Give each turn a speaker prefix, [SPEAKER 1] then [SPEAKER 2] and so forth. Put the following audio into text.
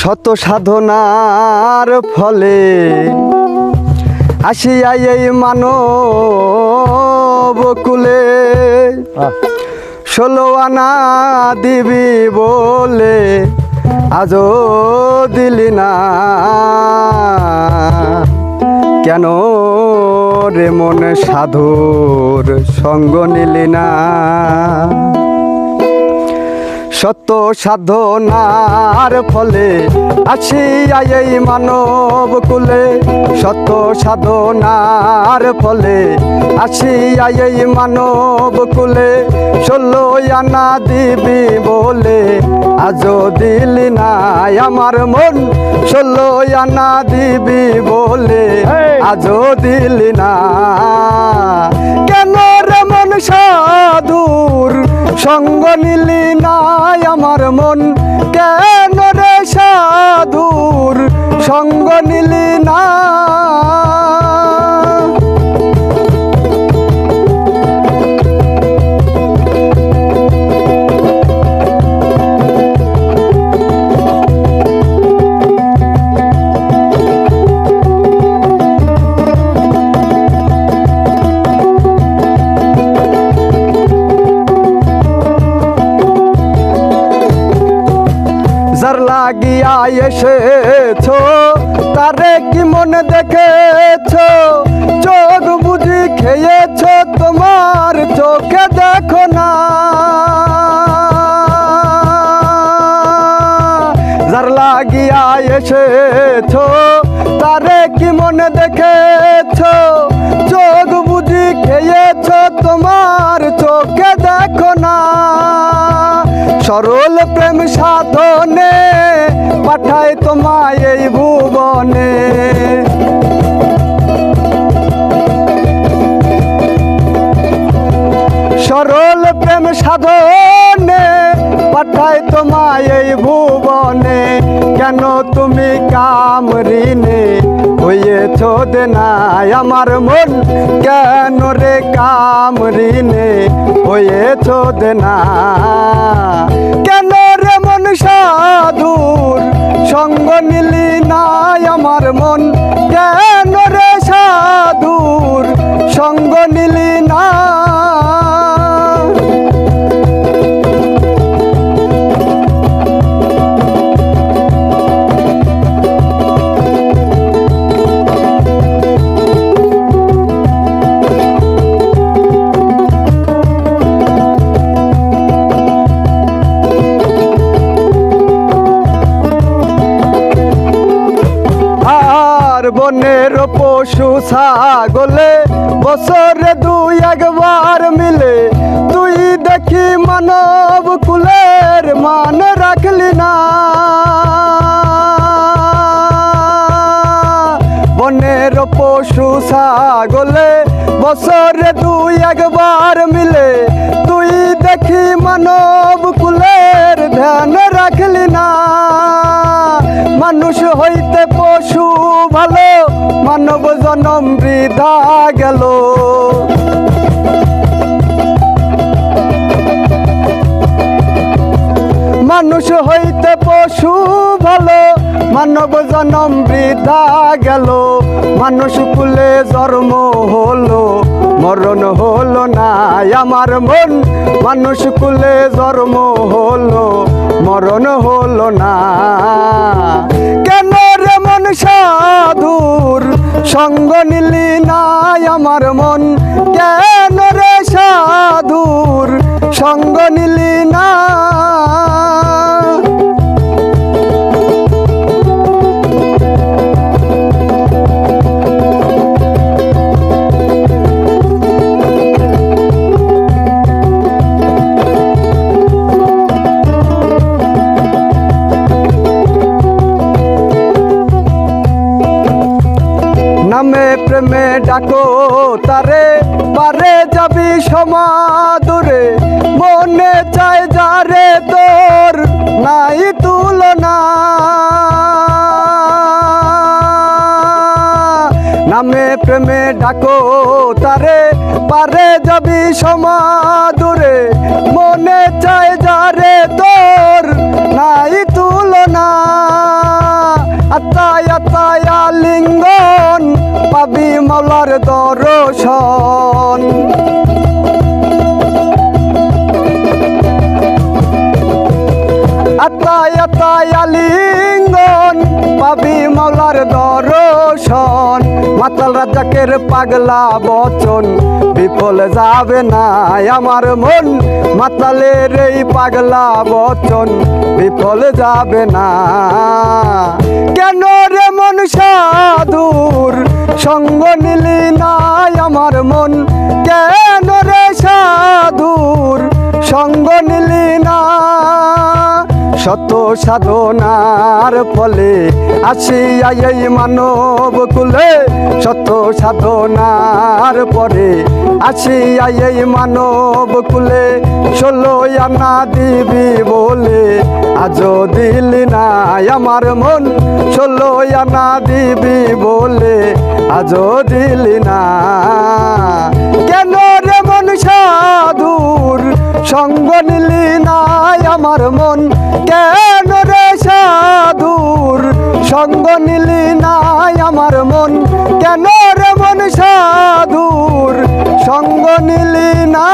[SPEAKER 1] শত সাধনার ফলে আসিয়া এই মানব কুলে। ষোলো আনা দিবি বলে আজও দিলি না। কেন রে মন সাধুর সঙ্গ নিলি না? সত্য সাধনার ফলে আসিয়া এই মানব কুলে। সত্য সাধনার ফলে আসিয়া এই মানব কুলে। ষোলো আনা দিবি বলে আজও দিলি না আমার মন। ষোলো আনা দিবি বলে আজও দিলি না সঙ্গ নিলি নাই আমার মন। কেন রে সাধুর সঙ্গ নিলি না লাগিয়া এসেছ? তারে কি মনে দেখেছ? চোখ বুঝি খেয়েছো, তোমার চোখে দেখো না। যার লাগিয়া এসেছ, তারে কি মনে দেখেছ? চোখ বুঝি খেয়েছো সরল প্রেম সাধনে, পাঠায় তোমায় এই ভুবনে। সরল প্রেম সাধনে, পাঠায় তোমায় এই ভুবনে। কেন তুমি কামরিনে হয়েছ দেনায়? আমার মন কেন রে কামরিনে হয়েছ দেনা কেন রে মন সাধুর সঙ্গ নিলি নাই আমার মন। কেন রে সাধুর সঙ্গ নিলি না বনের পশু ছাগলে বছরে দুই একবার মিলে। তুই দেখি মানব কুলের মান রাখলি না। বনের পশু ছাগলে বছরে দুই একবার মিলে। তুই দেখি মানব কুলের ধ্যান রাখলি না। জনম বৃদ্ধা গেল। মানুষ হইতে পশু ভালো, মানব জনম বৃদ্ধা গেল। মানুষ কুলে জন্ম হলো, মরণ হলো না। আমার মন মানুষ কুলে জন্ম হলো, মরণ হলো না। কেন সঙ্গ নিলি নাই আমার মন। কেন রে সাধুর সঙ্গ নিলি না প্রেমে ডাকো, তারে পারে যাবি সমাদুরে। মনে চায় যারে তোর নাই তুলনা। নামে প্রেমে ডাকো, তারে পারে যাবি সমাদুরে। মনে চায় যারে তোর নাই তুলনা। আতায় আতায় লিঙ্গন পাবি মাওলার দর্শন। আতায় আতায় লিঙ্গন পাবি মাওলার দর্শন। মাতাল রাজাকের পাগলা বচন বিফল যাবে না আমার মন। মাতালের এই পাগলা বচন বিফল যাবে না। কেন রে মন সাধুর সঙ্গ নিলি না আমার মন। কেন রে সাধুর সঙ্গ নিলি না? শত সাধনার ফলে আসিয়া এই মানব কুলে শত সাধনার পরে আসিয়া এই মানব কুলে ষোলো আনা দিবি বলে। আজও দিলি না আমার মন ষোলো আনা দিবি বলে। আজও দিলি না। কেন রে মন সাধুর সঙ্গ নিলি না আমার মন? কেন রে সাধুর সঙ্গ নিলি না আমার মন? কেন রে মন সাধুর সঙ্গ নিলি না।